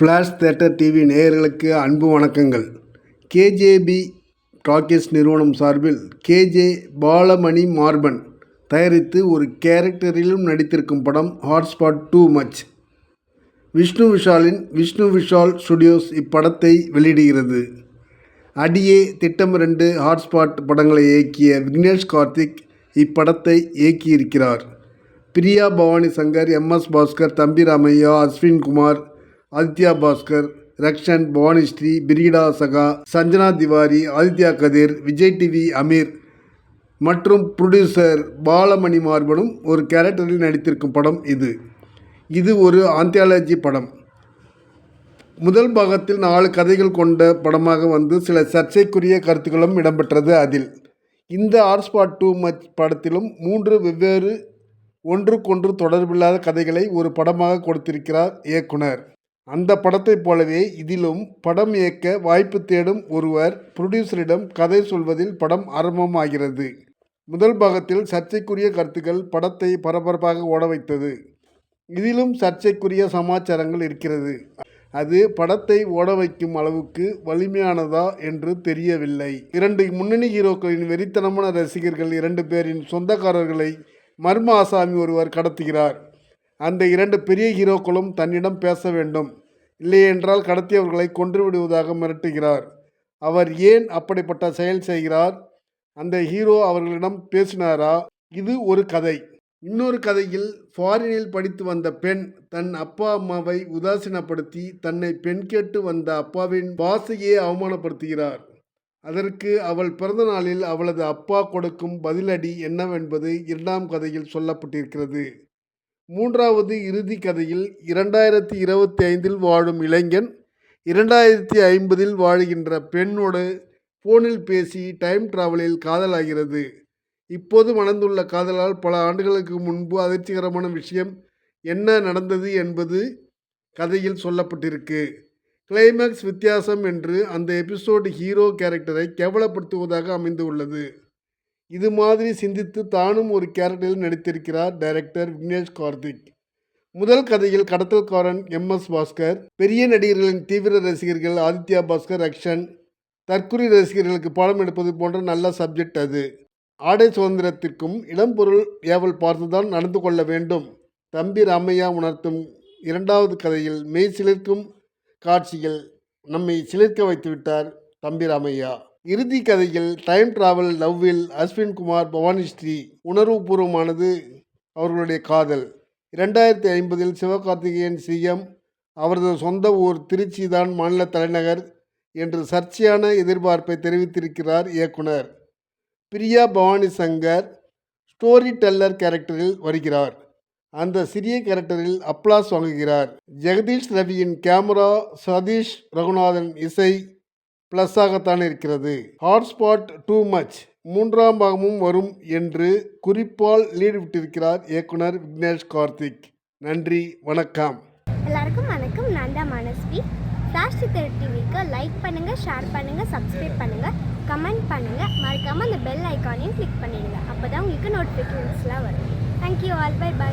Flash theatre TV நேயர்களுக்கு அன்பு வணக்கங்கள். கேஜேபி டாக்கீஸ் நிறுவனம் சார்பில் கேஜே பாலமணி மார்பன் தயாரித்து ஒரு கேரக்டரிலும் நடித்திருக்கும் படம் ஹாட்ஸ்பாட் டூ மச் விஷ்ணு விஷாலின் விஷ்ணு விஷால் ஸ்டுடியோஸ் இப்படத்தை வெளியிடுகிறது. அடியே திட்டம் ரெண்டு ஹாட்ஸ்பாட் படங்களை இயக்கிய விக்னேஷ் கார்த்திக் இப்படத்தை இயக்கியிருக்கிறார். பிரியா பவானி சங்கர் எம்எஸ் பாஸ்கர் தம்பி ராமையா அஸ்வின் குமார் ஆதித்யா பாஸ்கர் ரக்ஷன் பவானிஸ்ரீ பிரிகிடா சகா சஞ்சனா திவாரி ஆதித்யா கதிர் விஜய் டிவி அமீர் மற்றும் ப்ரொடியூசர் பாலமணி மார்பனும் ஒரு கேரக்டரில் நடித்திருக்கும் படம் இது. இது ஒரு ஆந்தியாலஜி படம். முதல் பாகத்தில் நாலு கதைகள் கொண்ட படமாக வந்து சில சர்ச்சைக்குரிய கருத்துக்களும் இடம்பெற்றது அதில். இந்த ஆர்ஸ்பாட் டூ மச் படத்திலும் மூன்று வெவ்வேறு ஒன்றுக்கொன்று தொடர்பில்லாத கதைகளை ஒரு படமாக கொடுத்திருக்கிறார் இயக்குனர். அந்த படத்தைப் போலவே இதிலும் படம் இயக்க வாய்ப்பு தேடும் ஒருவர் புரொடியூசரிடம் கதை சொல்வதில் படம் ஆரம்பமாகிறது. முதல் பாகத்தில் சர்ச்சைக்குரிய கருத்துக்கள் படத்தை பரபரப்பாக ஓட வைத்தது. இதிலும் சர்ச்சைக்குரிய சமாச்சாரங்கள் இருக்கிறது. அது படத்தை ஓட வைக்கும் அளவுக்கு வலிமையானதா என்று தெரியவில்லை. இரண்டு முன்னணி ஹீரோக்களின் வெறித்தனமான ரசிகர்கள் இரண்டு பேரின் சொந்தக்காரர்களை மர்ம ஆசாமி ஒருவர் கடத்துகிறார். அந்த இரண்டு பெரிய ஹீரோக்களும் தன்னிடம் பேச வேண்டும். இல்லையென்றால் கடத்தியவர்களை கொன்று விடுவதாக மிரட்டுகிறார். அவர் ஏன் அப்படிப்பட்ட செயல் செய்கிறார்? அந்த ஹீரோ அவர்களிடம் பேசினாரா? இது ஒரு கதை. இன்னொரு கதையில் ஃபாரினில் படித்து வந்த பெண் தன் அப்பா அம்மாவை உதாசீனப்படுத்தி தன்னை பெண் கேட்டு வந்த அப்பாவின் பாசையே அவமானப்படுத்துகிறார். அதற்கு அவள் பிறந்த நாளில் அவளது அப்பா கொடுக்கும் பதிலடி என்னவென்பது இரண்டாம் கதையில் சொல்லப்பட்டிருக்கிறது. மூன்றாவது இறுதி கதையில் இரண்டாயிரத்தி இருபத்தி ஐந்தில் வாழும் இளைஞன் இரண்டாயிரத்தி ஐம்பதில் வாழுகின்ற பெண்ணோடு ஃபோனில் பேசி டைம் டிராவலில் காதலாகிறது. இப்போது மணந்துள்ள காதலால் பல ஆண்டுகளுக்கு முன்பு அதிர்ச்சிகரமான விஷயம் என்ன நடந்தது என்பது கதையில் சொல்லப்பட்டிருக்கு. கிளைமேக்ஸ் வித்தியாசம் என்று அந்த எபிசோடு ஹீரோ கேரக்டரை கேவலப்படுத்துவதாக அமைந்து உள்ளது இது மாதிரி சிந்தித்து தானும் ஒரு கேரக்டரில் நடித்திருக்கிறார் டைரக்டர் விக்னேஷ் கார்த்திக். முதல் கதையில் கடத்தல்காரன் எம் எஸ் பாஸ்கர் பெரிய நடிகர்களின் தீவிர ரசிகர்கள் ஆதித்யா பாஸ்கர் அக்ஷன் தற்குறி ரசிகர்களுக்கு பாடம் எடுப்பது போன்ற நல்ல சப்ஜெக்ட் அது. ஆடை சுதந்திரத்திற்கும் இடம்பொருள் ஏவல் பார்த்துதான் நடந்து கொள்ள வேண்டும். தம்பி ராமையா உணர்த்தும் இரண்டாவது கதையில் மெய் சிலிர்க்கும் காட்சிகள் நம்மை சிலிர்க்க வைத்துவிட்டார் தம்பி ராமையா. இறுதி கதையில் டைம் டிராவல் லவ்வில் அஸ்வின் குமார் பவானிஸ்ரீ உணர்வுபூர்வமானது அவர்களுடைய காதல். இரண்டாயிரத்தி ஐம்பதில் சிவகார்த்திகேயன் சிஎம் அவரது சொந்த ஊர் திருச்சி தான் மாநில தலைநகர் என்று சர்ச்சையான எதிர்பார்ப்பை தெரிவித்திருக்கிறார் இயக்குனர். பிரியா பவானி சங்கர் ஸ்டோரி டெல்லர் கேரக்டரில் வருகிறார். அந்த சிறிய கேரக்டரில் அப்ளாஸ் வாங்குகிறார். ஜெகதீஷ் ரவியின் கேமரா சதீஷ் ரகுநாதன் இசை ப்ளஸ்ஸாகத்தான் இருக்கிறது. ஹாட்ஸ்பாட் டூ மச் மூன்றாம் பாகமும் வரும் என்று குறிப்பால் லீடு விட்டிருக்கிறார் இயக்குனர் விக்னேஷ் கார்த்திக். நன்றி வணக்கம். எல்லாருக்கும் வணக்கம். நான் தான் மனஸ்வி. ஃப்ளாஷ் சித்தர் டிவிக்கு லைக் பண்ணுங்கள் ஷேர் பண்ணுங்கள் சப்ஸ்கிரைப் பண்ணுங்கள் கமெண்ட் பண்ணுங்கள் மறக்காமல் அந்த பெல் ஐக்கானையும் கிளிக் பண்ணிடுங்க. அப்போ தான் உங்களுக்கு நோட்டிஃபிகேஷன்ஸ்லாம் வரும். Thank you all by by